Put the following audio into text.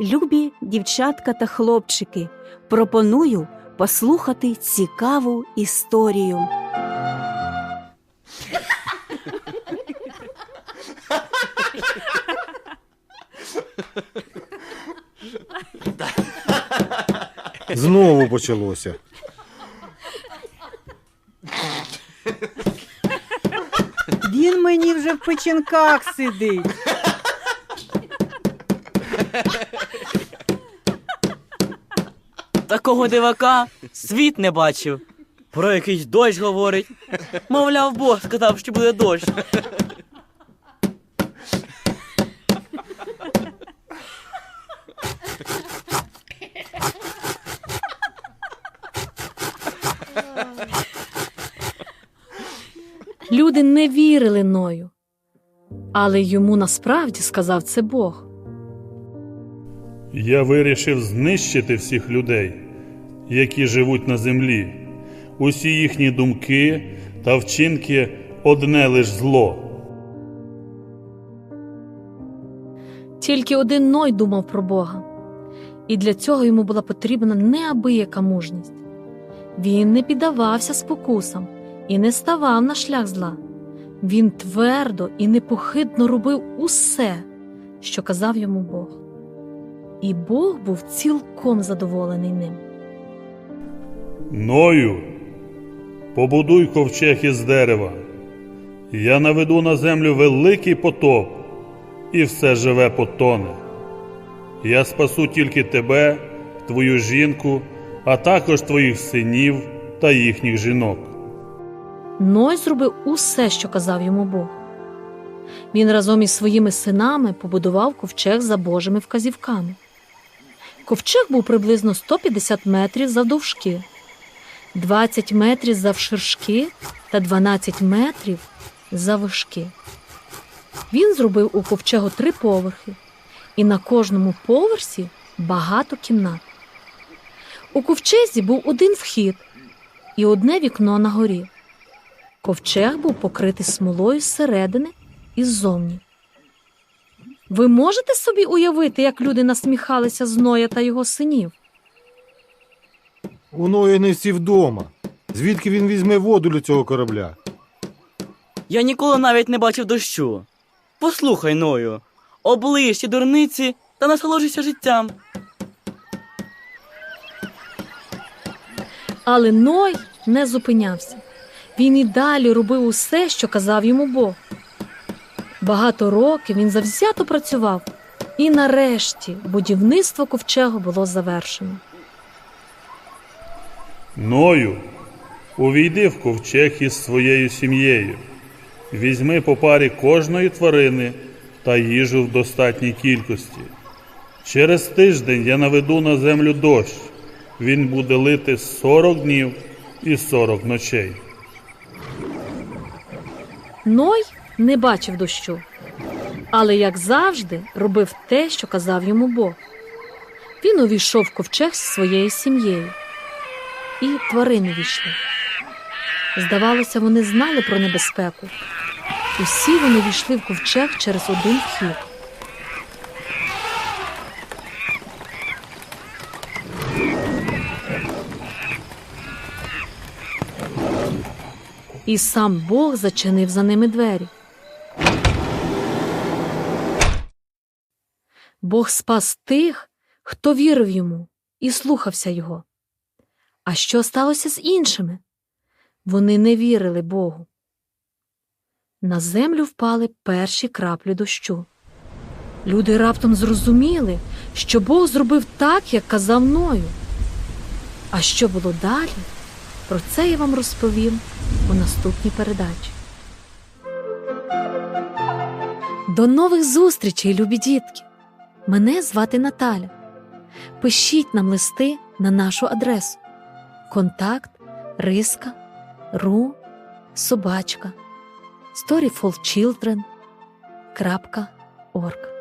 Любі дівчатка та хлопчики, пропоную послухати цікаву історію. Знову почалося. Він мені вже в печінках сидить. Такого дивака світ не бачив. Про якийсь дощ говорить. Мовляв, Бог сказав, що буде дощ. Люди не вірили Ною, але йому насправді сказав це Бог. Я вирішив знищити всіх людей, які живуть на землі. Усі їхні думки та вчинки одне лиш зло. Тільки один Ной думав про Бога, і для цього йому була потрібна неабияка мужність. Він не піддавався спокусам і не ставав на шлях зла. Він твердо і непохитно робив усе, що казав йому Бог. І Бог був цілком задоволений ним. Ною, побудуй ковчег із дерева. Я наведу на землю великий потоп, і все живе потоне. Я спасу тільки тебе, твою жінку, а також твоїх синів та їхніх жінок. Ной зробив усе, що казав йому Бог. Він разом із своїми синами побудував ковчег за Божими вказівками. Ковчег був приблизно 150 метрів завдовжки, 20 метрів завширшки та 12 метрів завишки. Він зробив у ковчегу три поверхи, і на кожному поверсі багато кімнат. У ковчезі був один вхід і одне вікно на горі. Ковчег був покритий смолою зсередини і ззовні. Ви можете собі уявити, як люди насміхалися з Ноя та його синів? У Ноя не всі вдома. Звідки він візьме воду для цього корабля? Я ніколи навіть не бачив дощу. Послухай Ною, оближ ці дурниці та насолоджуйся життям. Але Ной не зупинявся. Він і далі робив усе, що казав йому Бог. Багато років він завзято працював, і нарешті будівництво ковчегу було завершено. Ною, увійди в ковчег із своєю сім'єю. Візьми по парі кожної тварини та їжу в достатній кількості. Через тиждень я наведу на землю дощ. Він буде лити 40 днів і 40 ночей. Ной не бачив дощу, але, як завжди, робив те, що казав йому Бог. Він увійшов в ковчег зі своєю сім'єю, і тварини війшли. Здавалося, вони знали про небезпеку. Усі вони війшли в ковчег через один вхід. І сам Бог зачинив за ними двері. Бог спас тих, хто вірив йому і слухався його. А що сталося з іншими? Вони не вірили Богу. На землю впали перші краплі дощу. Люди раптом зрозуміли, що Бог зробив так, як казав Ною. А що було далі? Про це я вам розповім у наступній передачі. До нових зустрічей, любі дітки! Мене звати Наталя. Пишіть нам листи на нашу адресу контакт риска ру собачка storyfulchildren.org